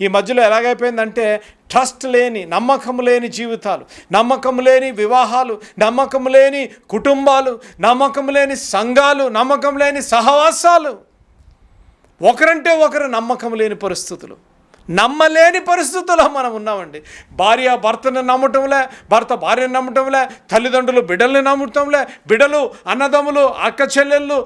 ఈ మధ్యలో ఎలాగైపోయిందంటే ట్రస్ట్ లేని నమ్మకం లేని జీవితాలు నమ్మకం లేని వివాహాలు నమ్మకం లేని కుటుంబాలు నమ్మకం లేని సంఘాలు నమ్మకం లేని సహవాసాలు. ఒకరంటే ఒకరు నమ్మకం లేని పరిస్థితులు. నమ్మలేని పరిస్థితుల్లో మనం ఉన్నామండి. భార్య భర్తను నమ్మటంలే భర్త భార్యను నమ్మటంలే తల్లిదండ్రులు బిడ్డల్ని నమ్మటంలే బిడ్డలు అన్నదమ్ములు అక్క చెల్లెళ్ళు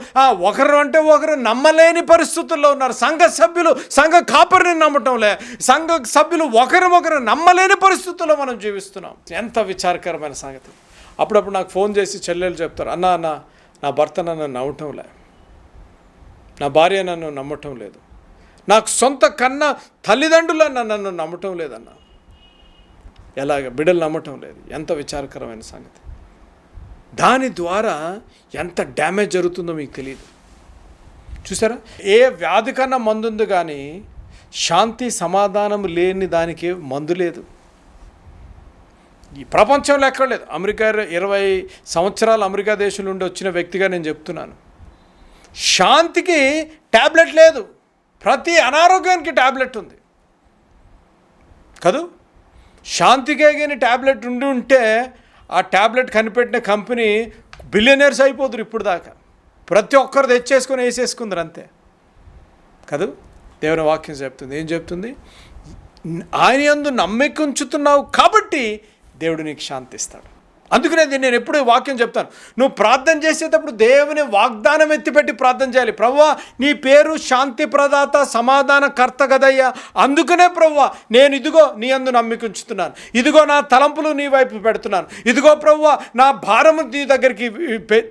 ఒకరు అంటే ఒకరు నమ్మలేని పరిస్థితుల్లో ఉన్నారు. సంఘ సభ్యులు సంఘ కాపరిని నమ్మటంలే సంఘ సభ్యులు ఒకరు ఒకరు నమ్మలేని పరిస్థితుల్లో మనం జీవిస్తున్నాం. ఎంత విచారకరమైన సంగతి. అప్పుడప్పుడు నాకు ఫోన్ చేసి చెల్లెలు చెప్తారు అన్న అన్న నా భర్త నన్ను నమ్మటంలే. నా భార్య నన్ను నమ్మటం లేదు. నాకు సొంత కన్న తల్లిదండ్రులు నన్ను నమ్మటం లేదన్న. ఎలాగ బిడ్డలు నమ్మటం లేదు. ఎంత విచారకరమైన సంగతి. దాని ద్వారా ఎంత డ్యామేజ్ జరుగుతుందో మీకు తెలియదు చూసారా? ఏ వ్యాధి కన్నా మందు ఉంది కానీ శాంతి సమాధానం లేని దానికి మందు లేదు. ఈ ప్రపంచంలో ఎక్కడ లేదు. అమెరికా ఇరవై సంవత్సరాలు అమెరికా దేశం నుండి వచ్చిన వ్యక్తిగా నేను చెప్తున్నాను. శాంతికి ట్యాబ్లెట్ లేదు. ప్రతి అనారోగ్యానికి ట్యాబ్లెట్ ఉంది. కదూ? శాంతికే ట్యాబ్లెట్ ఉండి ఉంటే ఆ ట్యాబ్లెట్ కనిపెట్టిన కంపెనీ బిలియనర్స్ అయిపోతురు ఇప్పుడు దాకా. ప్రతి ఒక్కరు తెచ్చేసుకొని వేసేసుకుందరు అంతే. కదూ? దేవుని వాక్యం చెప్తుంది. ఏం చెప్తుంది? ఆయన ఎందు నమ్మిక ఉంచుతున్నావు కాబట్టి దేవుడు నీకు శాంతిస్తాడు. అందుకనే నేను ఎప్పుడు ఈ వాక్యం చెప్తాను. నువ్వు ప్రార్థన చేసేటప్పుడు దేవుని వాగ్దానం ఎత్తిపెట్టి ప్రార్థన చేయాలి. ప్రవ్వా నీ పేరు శాంతి ప్రదాత సమాధాన కర్త గదయ్యా అందుకనే ప్రవ్వా నేను ఇదిగో నీ అందు నమ్మికుంచుతున్నాను ఇదిగో నా తలంపులు నీ వైపు పెడుతున్నాను. ఇదిగో ప్రవ్వా నా భారము నీ దగ్గరికి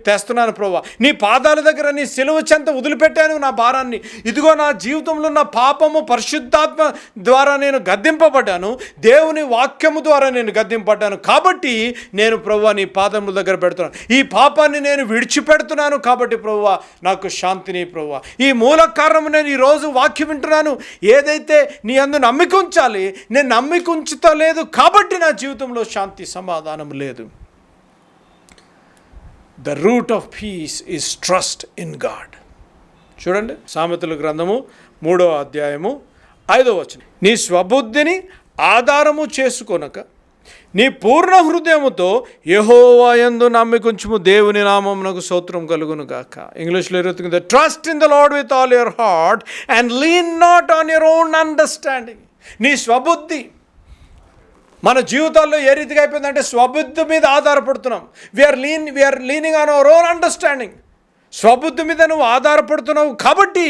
తెస్తున్నాను ప్రవ్వా. నీ పాదాల దగ్గర నీ సెలవు చెంత వదిలిపెట్టాను నా భారాన్ని. ఇదిగో నా జీవితంలో ఉన్న పాపము పరిశుద్ధాత్మ ద్వారా నేను గద్దింపబడ్డాను. దేవుని వాక్యము ద్వారా నేను గద్దింపడ్డాను కాబట్టి నేను ప్రభు నీ పాదముల దగ్గర పెడుతున్నాను. ఈ పాపాన్ని నేను విడిచిపెడుతున్నాను కాబట్టి ప్రవ్వా నాకు శాంతిని ప్రభువ. ఈ మూల కారణం నేను ఈరోజు వాక్యం వింటున్నాను. ఏదైతే నీ అందు నమ్మిక ఉంచాలి నేను నమ్మిక ఉంచుతలేదు కాబట్టి నా జీవితంలో శాంతి సమాధానం లేదు. The root of peace is trust in God చూడండి సామెతల గ్రంథము మూడో అధ్యాయము ఐదో వచనం. నీ స్వబుద్ధిని ఆధారము చేసుకొనక నీ పూర్ణ హృదయముతో యహోవాయందు నమ్మికుంచుము. దేవుని నామమునకు సూత్రం కలుగును గాక. ఇంగ్లీష్లో ఎరుగుతుంది trust in the Lord with all your heart and lean not on your own understanding నీ స్వబుద్ధి మన జీవితాల్లో ఏ రీతిగా అయిపోయిందంటే స్వబుద్ధి మీద ఆధారపడుతున్నాం. We're lean we're leaning on our own understanding స్వబుద్ధి మీద నువ్వు ఆధారపడుతున్నావు కాబట్టి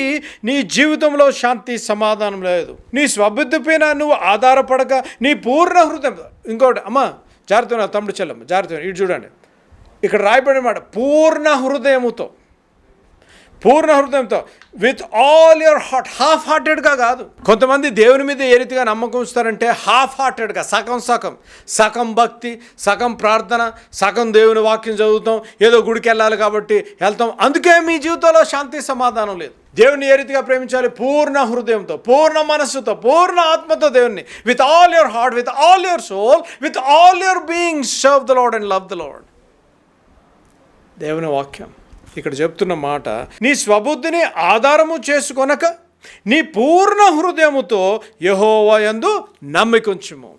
నీ జీవితంలో శాంతి సమాధానం లేదు. నీ స్వబుద్ధి పైన నువ్వు ఆధారపడక నీ పూర్ణ హృదయం ఇంకోటి అమ్మ జాగ్రత్త తమ్ముడు చెల్లమ్మ జాగ్రత్త ఇటు చూడండి. ఇక్కడ రాయబడిన మాట పూర్ణ హృదయముతో. పూర్ణ హృదయంతో with all your heart half హార్టెడ్గా కాదు. కొంతమంది దేవుని మీద ఏ రీతిగా నమ్మకం ఉంచుతారంటే హాఫ్ హార్టెడ్గా సగం సగం. సగం భక్తి సగం ప్రార్థన సగం దేవుని వాక్యం చదువుతాం ఏదో గుడికి వెళ్ళాలి కాబట్టి వెళ్తాం. అందుకే మీ జీవితంలో శాంతి సమాధానం లేదు. దేవుని ఏ రీతిగా ప్రేమించాలి? పూర్ణ హృదయంతో పూర్ణ మనస్సుతో పూర్ణ ఆత్మతో దేవుని with all your heart with all your soul with all your being serve the Lord and love the Lord దేవుని వాక్యం. ఇక్కడ చెప్తున్న మాట నీ స్వబుద్ధిని ఆధారము చేసుకొనక నీ పూర్ణ హృదయముతో యహోవయందు నమ్మికుంచుము.